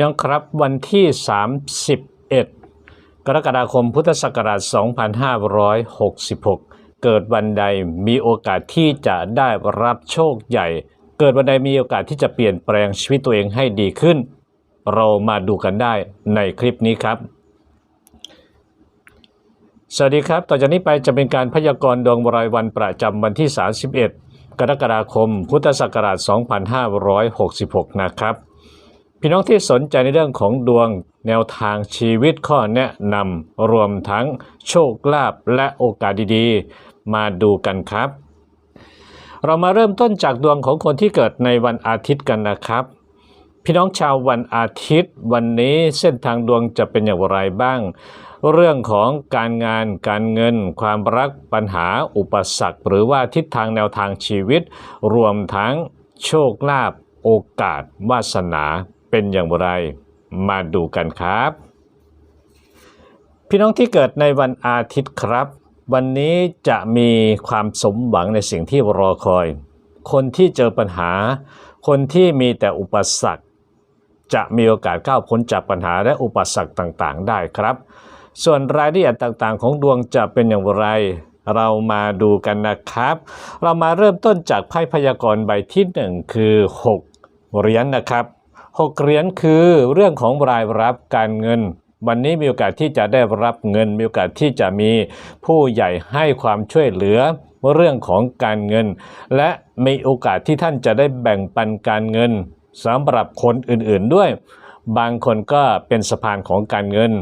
ี่น้องครับวันที่ 31 กรกฎาคมพุทธศักราช 2566 เกิดวันใดมีโอกาสที่จะได้รับโชคใหญ่ เกิดวันใดมีโอกาสที่จะเปลี่ยนแปลงชีวิตตัวเองให้ดีขึ้น เรามาดูกันได้ในคลิปนี้ครับ สวัสดีครับ ต่อจากนี้ไปจะเป็นการพยากรณ์ดวงรายวันประจำวันที่ 31 กรกฎาคม พุทธศักราช 2566 นะครับ พี่น้องที่สนใจในเรื่องของดวงแนวทางชีวิตข้อแนะนำรวมทั้งโชคลาภและโอกาสดีๆ มาดูกันครับ เรามาเริ่มต้นจากดวงของคนที่เกิดในวันอาทิตย์กันนะครับ พี่น้องชาววันอาทิตย์ วันนี้เส้นทางดวงจะเป็นอย่างไรบ้าง เรื่องของการงานการเงิน ความรักปัญหาอุปสรรค หรือว่าทิศทางแนวทางชีวิต รวมทั้งโชคลาภโอกาสวาสนา เป็นอย่างไร มาดูกันครับ พี่น้องที่เกิดในวันอาทิตย์ครับ วันนี้จะมีความสมหวังในสิ่งที่รอคอย คนที่เจอปัญหา คนที่มีแต่อุปสรรค จะมีโอกาสก้าวพ้นจากปัญหาและอุปสรรคต่างๆ ได้ครับ ส่วนรายละเอียดต่างๆ ของดวงจะเป็นอย่างไรเรามาดูกันนะครับ เรามาเริ่มต้นจากไพ่พยากรณ์ใบที่หนึ่งคือ 6 เหรียญนะครับ 6เหรียญคือเรื่องของรายรับการเงิน วันนี้มีโอกาสที่จะได้รับเงิน มีโอกาสที่จะมีผู้ใหญ่ให้ความช่วยเหลือเรื่องของการเงิน และมีโอกาสที่ท่านจะได้แบ่งปันการเงินสำหรับคนอื่นๆด้วย บางคนก็เป็นสะพานของการเงิน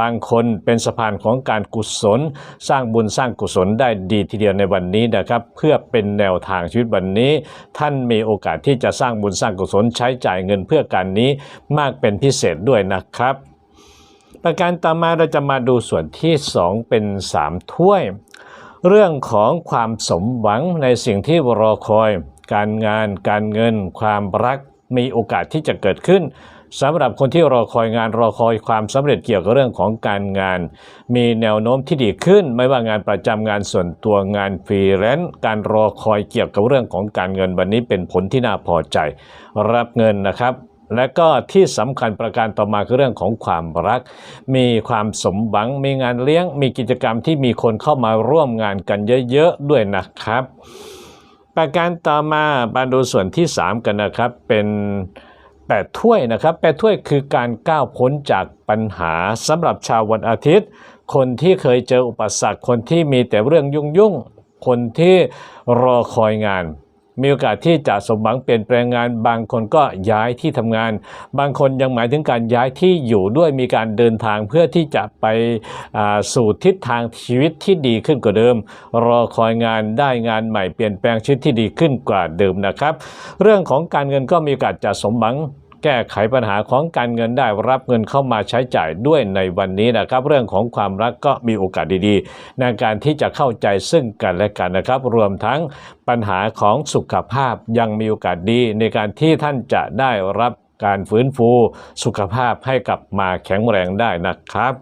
บางคนเป็นสะพานของการกุศล สร้างบุญสร้างกุศลได้ดีทีเดียวในวันนี้นะครับ เพื่อเป็นแนวทางชีวิตวันนี้ ท่านมีโอกาสที่จะสร้างบุญสร้างกุศลใช้จ่ายเงินเพื่อการนี้มากเป็นพิเศษด้วยนะครับ ประการต่อมาเราจะมาดูส่วนที่ 2 เป็น 3 ถ้วย เรื่องของความสมหวังในสิ่งที่รอคอย การงาน การเงิน ความรักมีโอกาสที่จะเกิดขึ้น สำหรับคนที่รอคอยงานรอคอยความสำเร็จเกี่ยวกับเรื่องของการงาน มีแนวโน้มที่ดีขึ้น ไม่ว่างานประจำงานส่วนตัวงานฟรีแลนซ์การรอคอยเกี่ยวกับเรื่องของการเงินวันนี้เป็นผลที่น่าพอใจ รับเงินนะครับและก็ที่สำคัญประการต่อมาคือเรื่องของความรัก มีความสมหวัง มีงานเลี้ยง มีกิจกรรมที่มีคนเข้ามาร่วมงานกันเยอะๆด้วยนะครับ ประการต่อมามาดูส่วนที่ 3 กันนะครับเป็น แปดถ้วยนะครับแปดถ้วยคือการก้าวพ้นจากปัญหาสำหรับชาววันอาทิตย์ คนที่เคยเจออุปสรรคคนที่มีแต่เรื่องยุ่งๆคนที่รอคอยงาน มีโอกาสที่จะสมหวังเปลี่ยนแปลงงาน บางคนก็ย้ายที่ทำงาน บางคนยังหมายถึงการย้ายที่อยู่ด้วยมีการเดินทางเพื่อที่จะไปสู่ทิศทางชีวิตที่ดีขึ้นกว่าเดิม รอคอยงานได้งานใหม่เปลี่ยนแปลงชีวิตที่ดีขึ้นกว่าเดิมนะครับ เรื่องของการเงินก็มีโอกาสจะสมหวัง แก้ไขปัญหาของการเงินได้รับเงินเข้ามาใช้จ่ายด้วยในวันนี้นะครับ เรื่องของความรักก็มีโอกาสดีๆ ในการที่จะเข้าใจซึ่งกันและกันนะครับ รวมทั้งปัญหาของสุขภาพยังมีโอกาสดีในการที่ท่านจะได้รับการฟื้นฟู สุขภาพให้กลับมาแข็งแรงได้นะครับ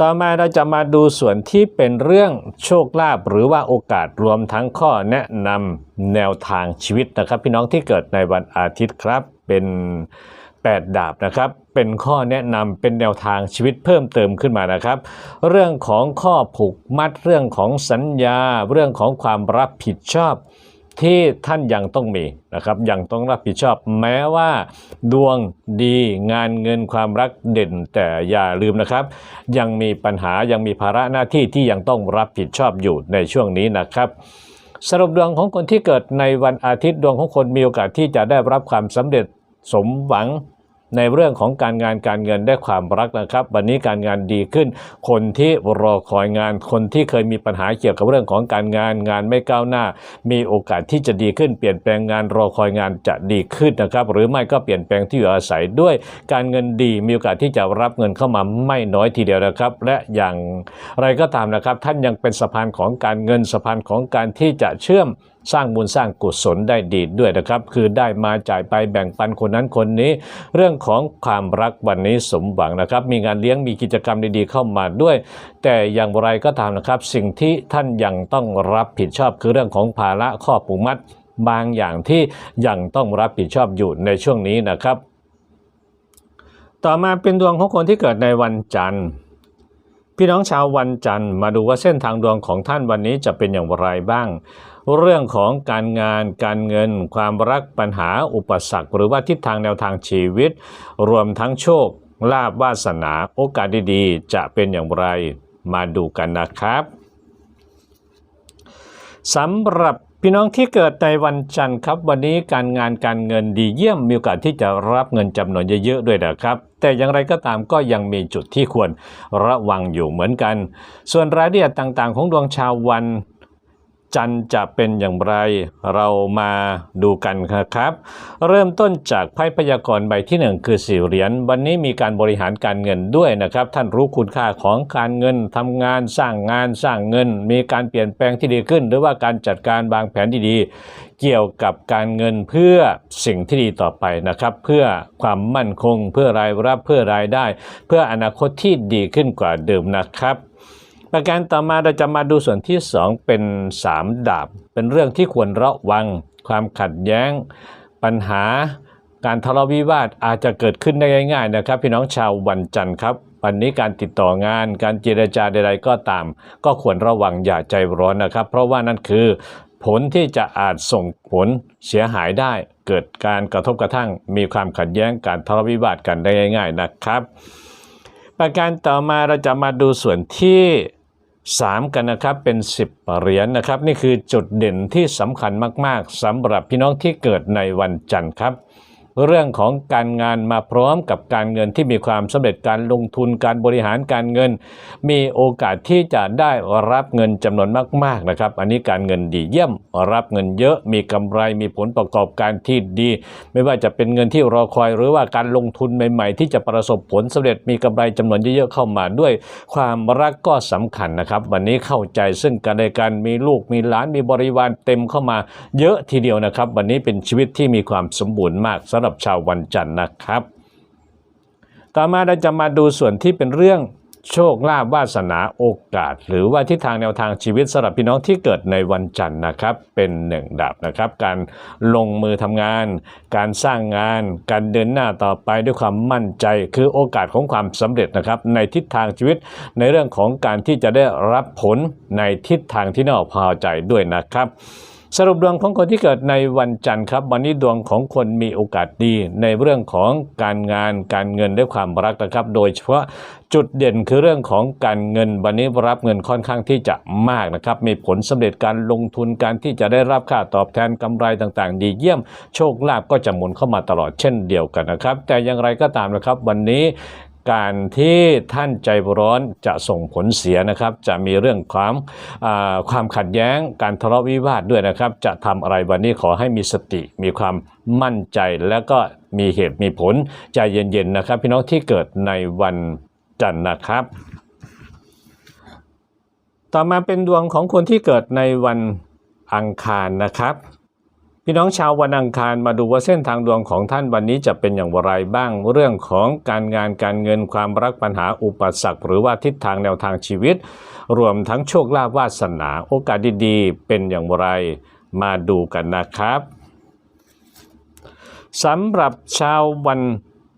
ต่อมาเราจะมาดูส่วนที่เป็นเรื่องโชคลาภหรือว่าโอกาสรวมทั้งข้อแนะนำแนวทางชีวิตนะครับ พี่น้องที่เกิดในวันอาทิตย์ครับเป็น 8 ดาบนะครับ เป็นข้อแนะนำเป็นแนวทางชีวิตเพิ่มเติมขึ้นมานะครับ เรื่องของข้อผูกมัดเรื่องของสัญญา เรื่องของความรับผิดชอบ ที่ท่านยังต้องมีนะครับยังต้องรับผิดชอบ แม้ว่า ดวงดีงานเงินความรักเด่น แต่อย่าลืมนะครับ ยังมีปัญหายังมีภาระหน้าที่ที่ยังต้องรับผิดชอบอยู่ในช่วงนี้นะครับสรุปดวงของคนที่เกิดในวันอาทิตย์ดวงของคนมีโอกาสที่จะได้รับความสำเร็จสมหวัง ในเรื่องของการงานการเงินได้ความรักนะครับ วันนี้การงานดีขึ้น คนที่รอคอยงานคนที่เคยมีปัญหาเกี่ยวกับเรื่องของการงานงานไม่ก้าวหน้า มีโอกาสที่จะดีขึ้น เปลี่ยนแปลงงานรอคอยงานจะดีขึ้นนะครับ หรือไม่ก็เปลี่ยนแปลงที่อยู่อาศัยด้วยการเงินดีมีโอกาสที่จะรับเงินเข้ามาไม่น้อยทีเดียวนะครับ และอย่างไรก็ตามนะครับ ท่านยังเป็นสะพานของการเงินสะพานของการที่จะเชื่อม สร้างบุญสร้างกุศลได้ดีด้วยนะครับ คือได้มาจ่ายไปแบ่งปันคนนั้นคนนี้ เรื่องของความรักวันนี้สมหวังนะครับ มีงานเลี้ยงมีกิจกรรมดีๆเข้ามาด้วย แต่อย่างไรก็ตามนะครับ สิ่งที่ท่านยังต้องรับผิดชอบคือเรื่องของภาระข้อผูกมัด บางอย่างที่ยังต้องรับผิดชอบอยู่ในช่วงนี้นะครับ ต่อมาเป็นดวงของคนที่เกิดในวันจันทร์พี่น้องชาววันจันทร์มาดูว่าเส้นทางดวงของท่านวันนี้จะเป็นอย่างไรบ้าง เรื่องของการงานการเงิน ความรักปัญหาอุปสรรค หรือว่าทิศทางแนวทางชีวิต รวมทั้งโชคลาภวาสนาโอกาสดีๆ จะเป็นอย่างไรมาดูกันนะครับสำหรับพี่น้องที่เกิดในวันจันทร์ครับ วันนี้การงานการเงินดีเยี่ยมมีโอกาสที่จะรับเงินจำนวนเยอะๆด้วยนะครับ แต่อย่างไรก็ตามก็ยังมีจุดที่ควรระวังอยู่เหมือนกัน ส่วนรายละเอียดต่างๆ ของดวงชาววัน จันทร์จะเป็นอย่างไร เรามาดูกันครับ เริ่มต้นจากไพ่พยากรณ์ใบที่หนึ่งคือสี่เหรียญวันนี้มีการบริหารการเงินด้วยนะครับ ท่านรู้คุณค่าของการเงินทำงานสร้างงานสร้างเงิน มีการเปลี่ยนแปลงที่ดีขึ้น หรือว่าการจัดการวางแผนที่ดีเกี่ยวกับการเงินเพื่อสิ่งที่ดีต่อไปนะครับ เพื่อความมั่นคง เพื่อรายรับเพื่อรายได้ เพื่ออนาคตที่ดีขึ้นกว่าเดิมนะครับ ประการต่อมาเราจะมาดูส่วนที่ 2 เป็น 3 ดาบ เป็นเรื่องที่ควรระวัง ความขัดแย้ง ปัญหา การทะเลาะวิวาทอาจจะเกิดขึ้นได้ง่าย ๆ นะครับ พี่น้องชาววันจันทร์ครับวันนี้การติดต่องาน การเจรจาใดๆก็ตาม ก็ควรระวังอย่าใจร้อนนะครับ เพราะว่านั่นคือ ผลที่จะอาจส่งผลเสียหายได้ เกิดการกระทบกระทั่ง มีความขัดแย้งการทะเลาะวิวาทกันได้ง่าย ๆนะครับ ประการต่อมาเราจะมาดูส่วนที่ 3 กันนะครับเป็น 10เหรียญนะครับ นี่คือจุดเด่นที่สำคัญมากๆสำหรับพี่น้องที่เกิดในวันจันทร์ครับ เรื่องของการงานมาพร้อมกับการเงินที่มีความสำเร็จการลงทุนการบริหารการเงิน มีโอกาสที่จะได้รับเงินจำนวนมากๆนะครับ อันนี้การเงินดีเยี่ยมรับเงินเยอะมีกำไรมีผลประกอบการที่ดี ไม่ว่าจะเป็นเงินที่รอคอยหรือว่าการลงทุนใหม่ ๆ ที่จะประสบผลสำเร็จมีกำไรจำนวนเยอะๆเข้ามาด้วยความรักก็สำคัญนะครับ วันนี้เข้าใจซึ่งกันและกันมีลูกมีหลานมีบริวารเต็มเข้ามาเยอะทีเดียวนะครับ วันนี้เป็นชีวิตที่มีความสมบูรณ์มากสำหรับชาววันจันทร์นะครับ ต่อมาเราจะมาดูส่วนที่เป็นเรื่องโชคลาภวาสนาโอกาส หรือว่าทิศทางแนวทางชีวิตสำหรับพี่น้องที่เกิดในวันจันทร์นะครับเป็นหนึ่งดาบนะครับ การลงมือทำงาน การสร้างงาน การเดินหน้าต่อไปด้วยความมั่นใจ คือโอกาสของความสำเร็จนะครับ ในทิศทางชีวิตในเรื่องของการที่จะได้รับผลในทิศทางที่น่าพอใจด้วยนะครับ สรุปดวงของคนที่เกิดในวันจันทร์ครับ วันนี้ดวงของคนมีโอกาสดีในเรื่องของการงานการเงินและความรักนะครับ โดยเฉพาะจุดเด่นคือเรื่องของการเงิน วันนี้รับเงินค่อนข้างที่จะมากนะครับ มีผลสำเร็จการลงทุนการที่จะได้รับค่าตอบแทนกำไรต่างๆ ดีเยี่ยม โชคลาภก็จะหมุนเข้ามาตลอดเช่นเดียวกันนะครับ แต่อย่างไรก็ตามนะครับ วันนี้ การที่ท่านใจร้อนจะส่งผลเสียนะครับ จะมีเรื่องความความขัดแย้งการทะเลาะวิวาทด้วยนะครับ จะทำอะไรวันนี้ขอให้มีสติมีความมั่นใจแล้วก็มีเหตุมีผลใจเย็นๆนะครับ พี่น้องที่เกิดในวันจันทร์นะครับ ต่อมาเป็นดวงของคนที่เกิดในวันอังคารนะครับ พี่น้องชาววันอังคารมาดูว่าเส้นทางดวงของท่านวันนี้จะเป็นอย่างไรบ้างเรื่องของการงานการเงินความรักปัญหาอุปสรรคหรือว่าทิศทางแนวทางชีวิต รวมทั้งโชคลาภวาสนาโอกาสดีๆ เป็นอย่างไรมาดูกันนะครับสำหรับชาววัน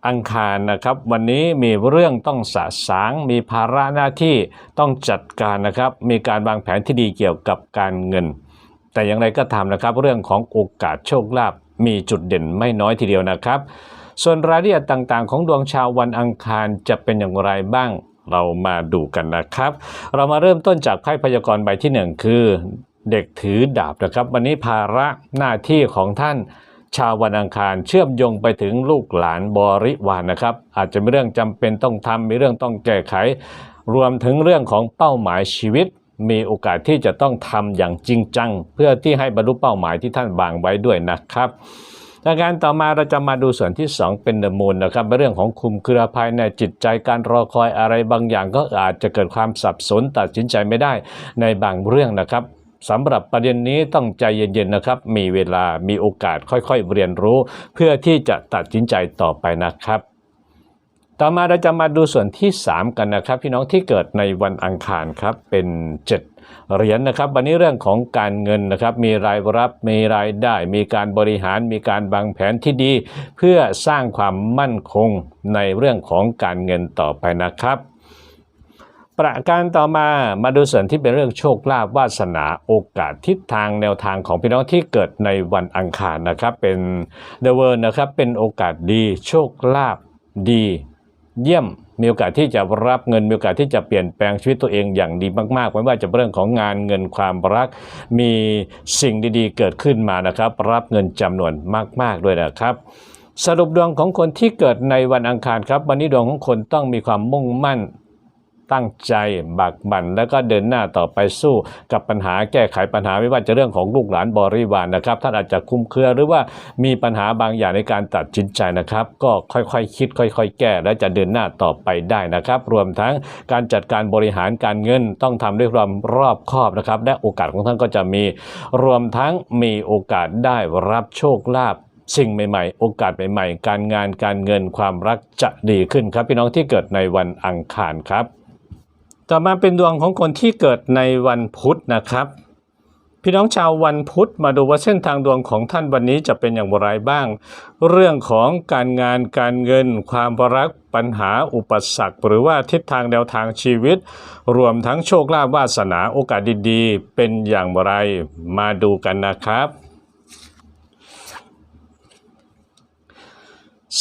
อังคารนะครับ วันนี้มีเรื่องต้องสะสาง มีภาระหน้าที่ต้องจัดการนะครับ มีการวางแผนที่ดีเกี่ยวกับการเงิน แต่อย่างไรก็ตามนะครับ เรื่องของโอกาสโชคลาภมีจุดเด่นไม่น้อยทีเดียวนะครับ ส่วนรายละเอียดต่างๆ ของดวงชาววันอังคารจะเป็นอย่างไรบ้างเรามาดูกันนะครับ เรามาเริ่มต้นจากไพ่พยากรณ์ใบที่หนึ่งคือ เด็กถือดาบนะครับ วันนี้ภาระหน้าที่ของท่านชาววันอังคารเชื่อมโยงไปถึงลูกหลานบริวารนะครับ อาจจะมีเรื่องจำเป็นต้องทำมีเรื่องต้องแก้ไข รวมถึงเรื่องของเป้าหมายชีวิต มีโอกาสที่จะต้องทำอย่างจริงจัง เพื่อที่ให้บรรลุเป้าหมายที่ท่านวางไว้ด้วยนะครับประการต่อมาเราจะมาดูส่วนที่ 2 เป็นเดมูลนะครับเป็นเรื่องของคุมเครือภายในจิตใจการรอคอยอะไรบางอย่างก็อาจจะเกิดความสับสนตัดสินใจไม่ได้ในบางเรื่องนะครับสำหรับประเด็นนี้ต้องใจเย็นๆนะครับ มีเวลามีโอกาสค่อยๆเรียนรู้ เพื่อที่จะตัดสินใจต่อไปนะครับ ต่อมาเราจะมาดูส่วนที่ 3 กันนะครับ พี่น้องที่เกิดในวันอังคารครับเป็น 7 เหรียญนะครับ วันนี้เรื่องของการเงินนะครับ มีรายรับมีรายได้ มีการบริหารมีการวางแผนที่ดี เพื่อสร้างความมั่นคงในเรื่องของการเงินต่อไปนะครับประการต่อมามาดูส่วนที่เป็นเรื่องโชคลาภวาสนาโอกาสทิศทางแนวทางของพี่น้องที่เกิดในวันอังคารนะครับ เป็นเดเวอร์นะครับเป็นโอกาสดีโชคลาภดี เยี่ยมมีโอกาสที่จะรับเงินมีโอกาสที่จะเปลี่ยนแปลงชีวิตตัวเองอย่างดีมากๆไม่ว่าจะเป็นเรื่องของงานเงินความรัก มีสิ่งดีๆ เกิดขึ้นมานะครับ รับเงินจำนวนมาก ๆ ด้วยนะครับสรุปดวงของคนที่เกิดในวันอังคารครับ วันนี้ดวงของคนต้องมีความมุ่งมั่น ตั้งใจบักบั่นแล้วก็เดินหน้าต่อไปสู้กับปัญหาแก้ไขปัญหาไม่ว่าจะเรื่องของลูกหลานบริวารนะครับท่านอาจจะคลุมเครือหรือว่ามีปัญหาบางอย่างในการตัดสินใจนะครับ ก็ค่อยๆคิด ค่อย ๆ แก้ และจะเดินหน้าต่อไปได้นะครับ รวมทั้งการจัดการบริหารการเงินต้องทำด้วยความรอบคอบนะครับ และโอกาสของท่านก็จะมี รวมทั้งมีโอกาสได้รับโชคลาภสิ่งใหม่ๆ โอกาสใหม่ๆ การงานการเงินความรักจะดีขึ้นครับ พี่น้องที่เกิดในวันอังคารครับ ต่อมาเป็นดวงของคนที่เกิดในวันพุธนะครับ พี่น้องชาววันพุธมาดูว่าเส้นทางดวงของท่านวันนี้จะเป็นอย่างไรบ้าง เรื่องของการงานการเงิน ความรักปัญหาอุปสรรค หรือว่าทิศทางแนวทางชีวิต รวมทั้งโชคลาภวาสนาโอกาสดีๆ เป็นอย่างไรมาดูกันนะครับ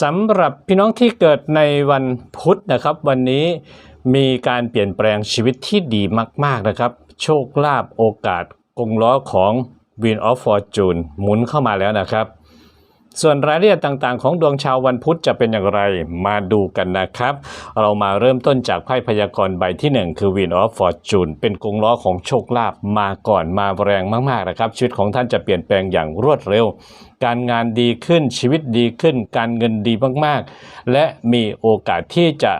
สำหรับพี่น้องที่เกิดในวันพุธนะครับ วันนี้ มีการเปลี่ยนแปลงชีวิตที่ดีมาก ๆ นะครับ โชคลาภโอกาสกงล้อของ Wheel of Fortune หมุนเข้ามาแล้วนะครับ ส่วนรายละเอียดต่างๆ ของดวงชาววันพุธจะเป็นอย่างไรมาดูกันนะครับ เรามาเริ่มต้นจากไพ่พยากรณ์ใบที่ 1 คือ Wheel of Fortune เป็นกงล้อของโชคลาภมาก่อนมาแรงมากๆนะครับ ชีวิตของท่านจะเปลี่ยนแปลงอย่างรวดเร็ว การงานดีขึ้นชีวิตดีขึ้น การเงินดีมากๆ และมีโอกาสที่จะ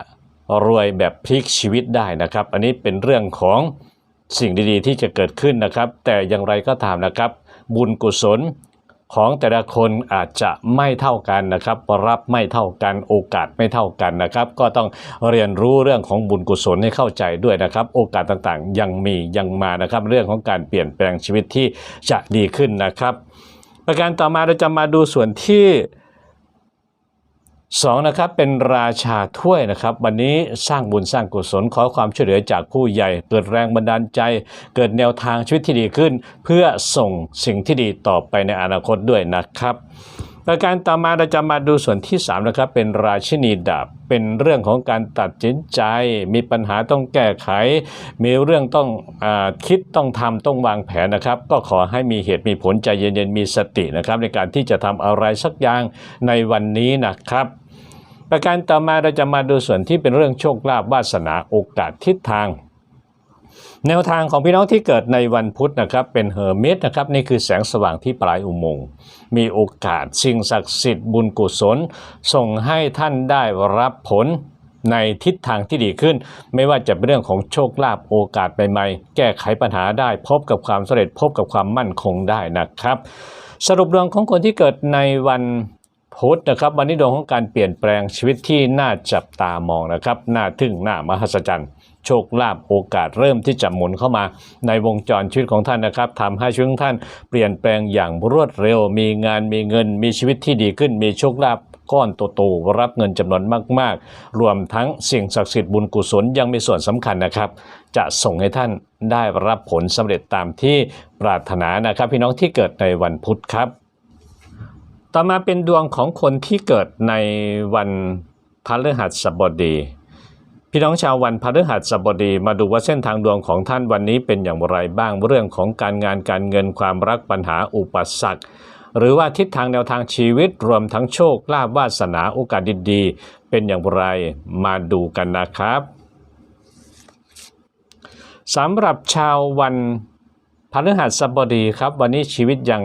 รวยแบบพลิกชีวิตได้นะครับ อันนี้เป็นเรื่องของสิ่งดีๆ ที่จะเกิดขึ้นนะครับ แต่อย่างไรก็ตามนะครับ บุญกุศลของแต่ละคนอาจจะไม่เท่ากันนะครับ รับไม่เท่ากันโอกาสไม่เท่ากันนะครับ ก็ต้องเรียนรู้เรื่องของบุญกุศลให้เข้าใจด้วยนะครับ โอกาสต่างๆ ยังมียังมานะครับ เรื่องของการเปลี่ยนแปลงชีวิตที่จะดีขึ้นนะครับ ประการต่อมาเราจะมาดูส่วนที่ สองนะครับเป็นราชาถ้วยนะครับ วันนี้สร้างบุญสร้างกุศลขอความช่วยเหลือจากผู้ใหญ่ เกิดแรงบันดาลใจ เกิดแนวทางชีวิตที่ดีขึ้น เพื่อส่งสิ่งที่ดีต่อไปในอนาคตด้วยนะครับประการต่อมาเราจะมาดูส่วนที่3นะครับเป็นราชินีดาบเป็นเรื่องของการตัดสินใจ มีปัญหาต้องแก้ไข มีเรื่องต้องอคิดต้องทำต้องวางแผนนะครับ ก็ขอให้มีเหตุมีผลใจเย็นๆมีสตินะครับ ในการที่จะทำอะไรสักอย่างในวันนี้นะครับ ประการต่อมาเราจะมาดูส่วนที่เป็นเรื่องโชคลาภวาสนาโอกาสทิศทาง แนวทางของพี่น้องที่เกิดในวันพุธนะครับเป็นเฮอร์มิตนะครับนี่คือแสงสว่างที่ปลายอุโมงค์มีโอกาสสิ่งศักดิ์สิทธิ์บุญกุศล ส่งให้ท่านได้รับผลในทิศทางที่ดีขึ้น ไม่ว่าจะเป็นเรื่องของโชคลาภโอกาสใหม่ๆแก้ไขปัญหาได้ พบกับความสำเร็จพบกับความมั่นคงได้นะครับ สรุปดวงของคนที่เกิดในวัน พุธนะครับวันนี้ดวงของการเปลี่ยนแปลงชีวิตที่น่าจับตามองนะครับน่าทึ่งน่ามหัศจรรย์โชคลาภโอกาสเริ่มที่จะหมุนเข้ามาในวงจรชีวิตของท่านนะครับทำให้ชีวิตของท่านเปลี่ยนแปลงอย่างรวดเร็ว มีงานมีเงิน มีชีวิตที่ดีขึ้น มีโชคลาภก้อนโตๆรับเงินจำนวนมาก ๆ รวมทั้งสิ่งศักดิ์สิทธิ์บุญกุศลยังมีส่วนสำคัญนะครับ จะส่งให้ท่านได้รับผลสำเร็จตามที่ปรารถนานะครับ พี่น้องที่เกิดในวันพุธครับ ต่อมาเป็นดวงของคนที่เกิดในวันพฤหัสบดี พี่น้องชาววันพฤหัสบดี มาดูว่าเส้นทางดวงของท่านวันนี้เป็นอย่างไรบ้างเรื่องของการงานการเงินความรักปัญหาอุปสรรคหรือว่าทิศทางแนวทางชีวิตรวมทั้งโชคลาภวาสนาโอกาสดีๆ เป็นอย่างไรมาดูกันนะครับสำหรับชาววันพฤหัสบดีครับ วันนี้ชีวิตยัง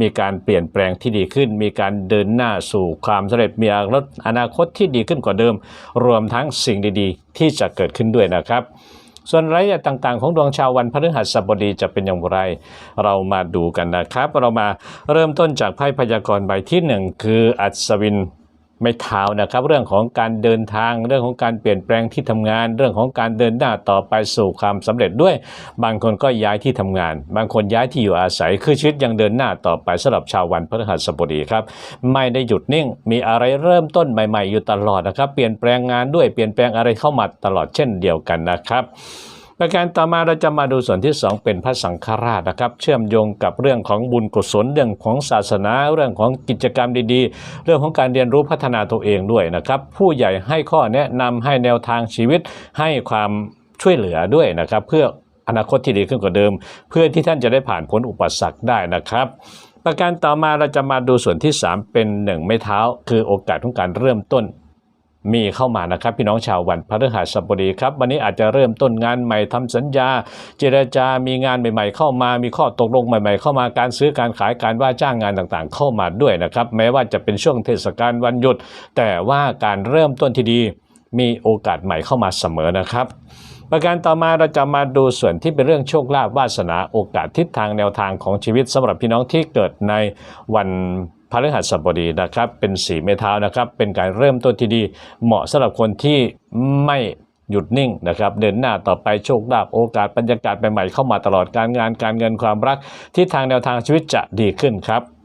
มีการเปลี่ยนแปลงที่ดีขึ้น มีการเดินหน้าสู่ความสำเร็จมีอนาคตที่ดีขึ้นกว่าเดิม รวมทั้งสิ่งดีๆ ที่จะเกิดขึ้นด้วยนะครับ ส่วนรายละเอียดต่างๆ ของดวงชาววันพฤหัสบดีจะเป็นอย่างไร เรามาดูกันนะครับ เรามาเริ่มต้นจากไพ่พยากรณ์ใบที่หนึ่งคืออัศวิน ไม่เท้านะครับ เรื่องของการเดินทางเรื่องของการเปลี่ยนแปลงที่ทำงาน เรื่องของการเดินหน้าต่อไปสู่ความสำเร็จด้วย บางคนก็ย้ายที่ทำงาน บางคนย้ายที่อยู่อาศัยคือชีวิตยังเดินหน้าต่อไปสำหรับชาววันพฤหัสบดีครับ ไม่ได้หยุดนิ่ง มีอะไรเริ่มต้นใหม่ ๆ อยู่ตลอดนะครับ เปลี่ยนแปลงงานด้วยเปลี่ยนแปลงอะไรเข้ามาตลอดเช่นเดียวกันนะครับ ประการต่อมาเราจะมาดูส่วนที่ 2 เป็นพระสังฆราชนะครับ เชื่อมโยงกับเรื่องของบุญกุศลเรื่องของศาสนา เรื่องของกิจกรรมดีๆ เรื่องของการเรียนรู้พัฒนาตัวเองด้วยนะครับ ผู้ใหญ่ให้ข้อแนะนำให้แนวทางชีวิตให้ความช่วยเหลือด้วยนะครับ เพื่ออนาคตที่ดีขึ้นกว่าเดิม เพื่อที่ท่านจะได้ผ่านพ้นอุปสรรคได้นะครับประการต่อมาเราจะมาดูส่วนที่ 3 เป็นหนึ่งไม้เท้า คือโอกาสของการเริ่มต้น มีเข้ามานะครับ พี่น้องชาววันพฤหัสบดีครับ วันนี้อาจจะเริ่มต้นงานใหม่ทำสัญญา เจรจามีงานใหม่ ๆ เข้ามา มีข้อตกลงใหม่ ๆ เข้ามาการซื้อการขายการว่าจ้างงานต่างๆ เข้ามาด้วยนะครับ แม้ว่าจะเป็นช่วงเทศกาลวันหยุด แต่ว่าการเริ่มต้นที่ดี มีโอกาสใหม่เข้ามาเสมอนะครับประการต่อมาเราจะมาดูส่วนที่เป็นเรื่องโชคลาภวาสนาโอกาสทิศทางแนวทางของชีวิตสำหรับพี่น้องที่เกิดในวัน ฤหัสบดีนะครับ เป็นสีเมท้านะครับ เป็นการเริ่มต้นที่ดี เหมาะสำหรับคนที่ไม่หยุดนิ่งนะครับ เดินหน้าต่อไปโชคลาภโอกาสบรรยากาศใหม่ๆเข้ามาตลอดการงานการเงินความรักทิศทางแนวทางชีวิตจะดีขึ้นครับ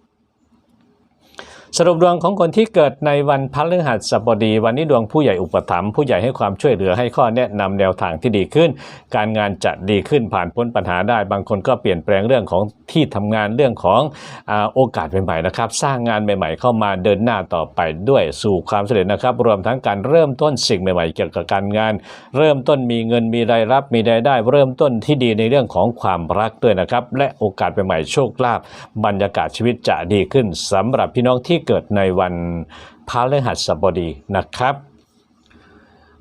สรุปดวงของคนที่เกิดในวันพฤหัสบดี วันนี้ดวงผู้ใหญ่อุปถัมภ์ผู้ใหญ่ให้ความช่วยเหลือให้ข้อแนะนำแนวทางที่ดีขึ้น การงานจะดีขึ้นผ่านพ้นปัญหาได้ บางคนก็เปลี่ยนแปลงเรื่องของที่ทำงานเรื่องของอโอกาสใหม่ๆนะครับ สร้างงานใหม่ ๆ เข้ามาเดินหน้าต่อไปด้วยสู่ความสำเร็จนะครับ รวมทั้งการเริ่มต้นสิ่งใหม่ ๆ เกี่ยวกับการงาน เริ่มต้นมีเงินมีรายรับมีรายได้ เริ่มต้นที่ดีในเรื่องของความรักด้วยนะครับ และโอกาสใหม่ๆโชคลาภบรรยากาศชีวิตจะดีขึ้นสำหรับพี่น้องที่เกิดในวันพฤหัสบดีนะครับ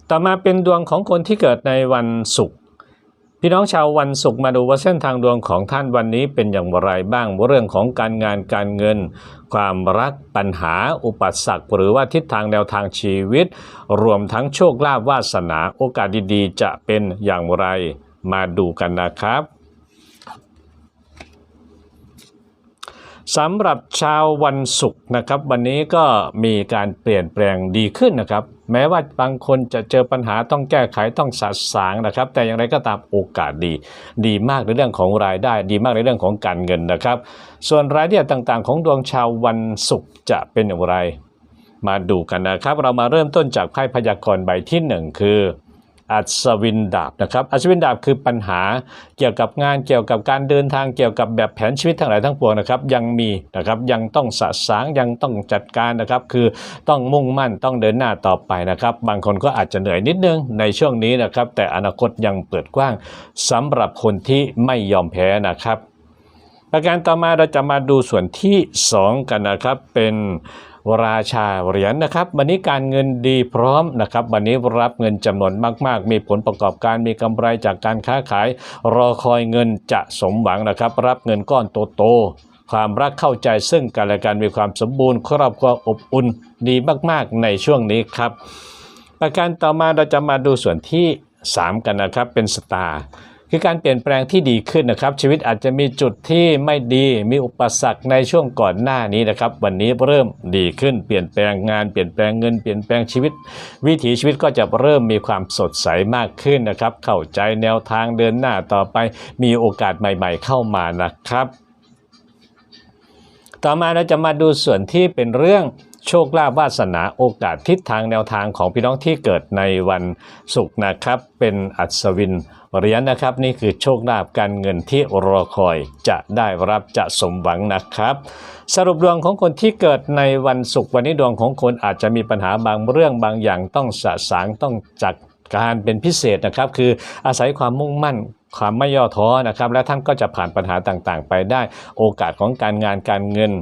ต่อมาเป็นดวงของคนที่เกิดในวันศุกร์พี่น้องชาววันศุกร์มาดูว่าเส้นทางดวงของท่านวันนี้เป็นอย่างไรบ้างเรื่องของการงานการเงิน ความรักปัญหา อุปสรรคหรือว่าทิศทางแนวทางชีวิต รวมทั้งโชคลาภวาสนาโอกาสดีๆ จะเป็นอย่างไร มาดูกันนะครับ สำหรับชาววันศุกร์นะครับ วันนี้ก็มีการเปลี่ยนแปลงดีขึ้นนะครับ แม้ว่าบางคนจะเจอปัญหาต้องแก้ไขต้องสะสางนะครับ แต่อย่างไรก็ตามโอกาสดี ดีมากในเรื่องของรายได้ ดีมากในเรื่องของการเงินนะครับ ส่วนรายละเอียดต่างๆ ของดวงชาววันศุกร์จะเป็นอย่างไร มาดูกันนะครับ เรามาเริ่มต้นจากไพ่พยากรณ์ใบที่หนึ่งคือ อัศวินดาบนะครับอัศวินดาบคือปัญหาเกี่ยวกับงานเกี่ยวกับการเดินทางเกี่ยวกับแบบแผนชีวิตทั้งหลายทั้งปวงนะครับยังมีนะครับยังต้องสะสางยังต้องจัดการนะครับคือต้องมุ่งมั่นต้องเดินหน้าต่อไปนะครับ บางคนก็อาจจะเหนื่อยนิดนึงในช่วงนี้นะครับ แต่อนาคตยังเปิดกว้างสำหรับคนที่ไม่ยอมแพ้นะครับประการต่อมาเราจะมาดูส่วนที่ 2 กันนะครับเป็น ราชาเหรียญนะครับ วันนี้การเงินดีพร้อมนะครับ วันนี้รับเงินจำนวนมาก ๆ มีผลประกอบการมีกำไรจากการค้าขาย รอคอยเงินจะสมหวังนะครับ รับเงินก้อนโตๆความรักเข้าใจซึ่งกันและกันมีความสมบูรณ์ ครอบครัวอบอุ่นดีมาก ๆ ในช่วงนี้ครับประการต่อมาเราจะมาดูส่วนที่ 3 กันนะครับเป็นสตาร์ คือการเปลี่ยนแปลงที่ดีขึ้นนะครับ ชีวิตอาจจะมีจุดที่ไม่ดีมีอุปสรรคในช่วงก่อนหน้านี้นะครับ วันนี้เริ่มดีขึ้นเปลี่ยนแปลงงานเปลี่ยนแปลงเงินเปลี่ยนแปลงชีวิต วิถีชีวิตก็จะเริ่มมีความสดใสมากขึ้นนะครับ เข้าใจแนวทางเดินหน้าต่อไป มีโอกาสใหม่ ๆ เข้ามานะครับ ต่อมาเราจะมาดูส่วนที่เป็นเรื่องโชคลาภวาสนาโอกาสทิศทางแนวทางของพี่น้องที่เกิดในวันศุกร์นะครับ เป็นอัศวิน เหรียญนะครับนี่คือโชคลาภการเงินที่รอคอยจะได้รับจะสมหวังนะครับ สรุปดวงของคนที่เกิดในวันศุกร์วันนี้ดวงของคนอาจจะมีปัญหาบางเรื่องบางอย่างต้องสะสางต้องจัดการเป็นพิเศษนะครับ คืออาศัยความมุ่งมั่นความไม่ย่อท้อนะครับ และท่านก็จะผ่านปัญหาต่างๆ ไปได้โอกาสของการงานการเงิน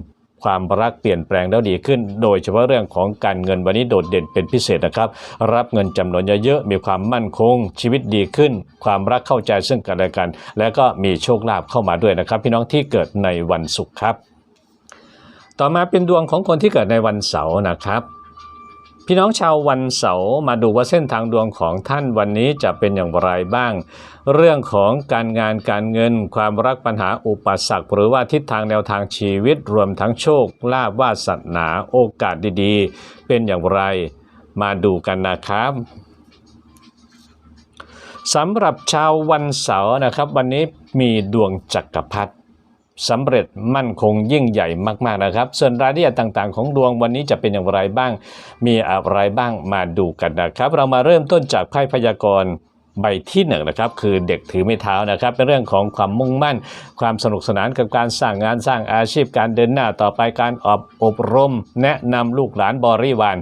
ความรักเปลี่ยนแปลงแล้วดีขึ้น โดยเฉพาะเรื่องของการเงินวันนี้โดดเด่นเป็นพิเศษนะครับ รับเงินจำนวนเยอะๆมีความมั่นคง ชีวิตดีขึ้น ความรักเข้าใจซึ่งกันและกัน และก็มีโชคลาภเข้ามาด้วยนะครับ พี่น้องที่เกิดในวันศุกร์ครับ ต่อมาเป็นดวงของคนที่เกิดในวันเสาร์นะครับ พี่น้องชาววันเสาร์มาดูว่าเส้นทางดวงของท่านวันนี้จะเป็นอย่างไรบ้าง เรื่องของการงานการเงิน ความรักปัญหาอุปสรรค หรือว่าทิศทางแนวทางชีวิตรวมทั้งโชคลาภวาสนาโอกาสดีๆ เป็นอย่างไรมาดูกันนะครับสำหรับชาววันเสาร์นะครับ วันนี้มีดวงจักรพรรดิ สำเร็จมั่นคงยิ่งใหญ่มากๆนะครับ ส่วนรายละเอียดต่างๆ ของดวงวันนี้จะเป็นอย่างไรบ้าง มีอะไรบ้างมาดูกันนะครับ เรามาเริ่มต้นจากไพ่พยากรณ์ใบที่หนึ่งนะครับคือเด็กถือไม้เท้านะครับ เป็นเรื่องของความมุ่งมั่น ความสนุกสนานกับการสร้างงานสร้างอาชีพการเดินหน้าต่อไปการอบอบรม แนะนำลูกหลานบริวาร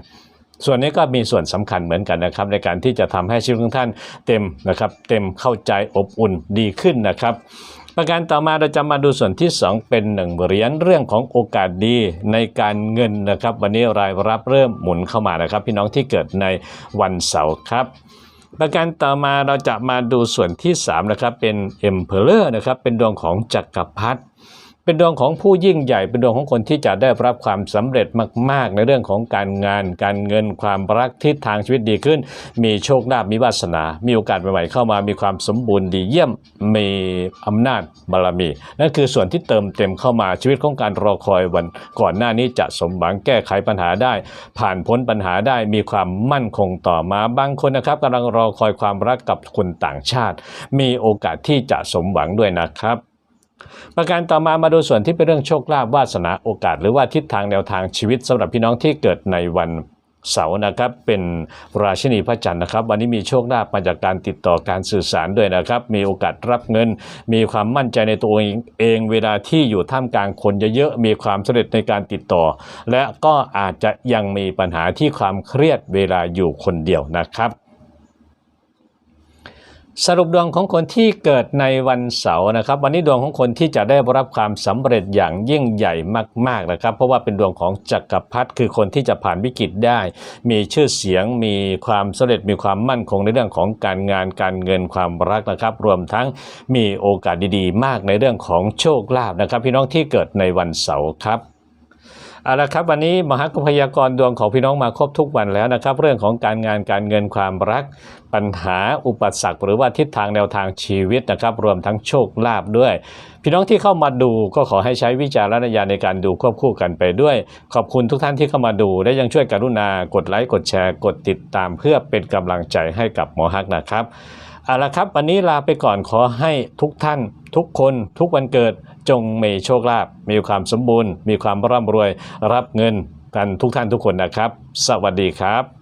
ส่วนนี้ก็มีส่วนสำคัญเหมือนกันนะครับ ในการที่จะทำให้ชีวิตของท่านเต็มนะครับ เต็มเข้าใจอบอุ่นดีขึ้นนะครับ ประการต่อมาเราจะมาดูส่วนที่ 2 เป็นหนึ่งเหรียญเรื่องของโอกาสดีในการเงินนะครับ วันนี้รายรับเริ่มหมุนเข้ามานะครับ พี่น้องที่เกิดในวันเสาร์ครับประการต่อมาเราจะมาดูส่วนที่3นะครับเป็น Emperor นะครับเป็นดวงของจักรพรรดิ เป็นดวงของผู้ยิ่งใหญ่ เป็นดวงของคนที่จะได้รับความสำเร็จมาก ๆ ในเรื่องของการงาน การเงินความรักทิศทางชีวิตดีขึ้น มีโชคลาภมีวาสนา มีโอกาสใหม่ๆเข้ามามีความสมบูรณ์ดีเยี่ยมมีอำนาจบารมี นั่นคือส่วนที่เติมเต็มเข้ามาชีวิตของการรอคอยวัน ก่อนหน้านี้จะสมหวังแก้ไขปัญหาได้ ผ่านพ้นปัญหาได้มีความมั่นคงต่อมาบางคนนะครับกำลังรอคอยความรักกับคนต่างชาติ มีโอกาสที่จะสมหวังด้วยนะครับ ประการต่อมามาดูส่วนที่เป็นเรื่องโชคลาภวาสนาโอกาส หรือว่าทิศทางแนวทางชีวิตสำหรับพี่น้องที่เกิดในวันเสาร์นะครับเป็นราชินีพระจันทร์นะครับ วันนี้มีโชคลาภมาจากการติดต่อการสื่อสารด้วยนะครับ มีโอกาสรับเงิน มีความมั่นใจในตัวเองเองเวลาที่อยู่ท่ามกลางคนเยอะๆมีความสำเร็จในการติดต่อ และก็อาจจะยังมีปัญหาที่ความเครียดเวลาอยู่คนเดียวนะครับ สรุปดวงของคนที่เกิดในวันเสาร์นะครับ วันนี้ดวงของคนที่จะได้รับความสำเร็จอย่างยิ่งใหญ่มากๆนะครับ เพราะว่าเป็นดวงของจักรพรรดิคือคนที่จะผ่านวิกฤตได้ มีชื่อเสียงมีความสำเร็จมีความมั่นคงในเรื่องของการงานการเงินความรักนะครับ รวมทั้งมีโอกาสดีๆ มากในเรื่องของโชคลาภนะครับ พี่น้องที่เกิดในวันเสาร์ครับ เอาละครับวันนี้มหากุพยากรดวงของพี่น้องมาครบทุกวันแล้วนะครับ เรื่องของการงานการเงินความรัก ปัญหาอุปสรรคหรือว่าทิศทางแนวทางชีวิตนะครับ รวมทั้งโชคลาภด้วย พี่น้องที่เข้ามาดูก็ขอให้ใช้วิจารณญาณในการดูควบคู่กันไปด้วย ขอบคุณทุกท่านที่เข้ามาดู และยังช่วยกรุณากดไลค์กดแชร์ กดติดตามเพื่อเป็นกำลังใจให้กับหมอฮักนะครับ เอาละครับ วันนี้ลาไปก่อนขอให้ทุกท่าน ทุกคนทุกวันเกิดจงมีโชคลาภมีความสมบูรณ์ มีความร่ำรวย รับเงินกันทุกท่านทุกคนนะครับ สวัสดีครับ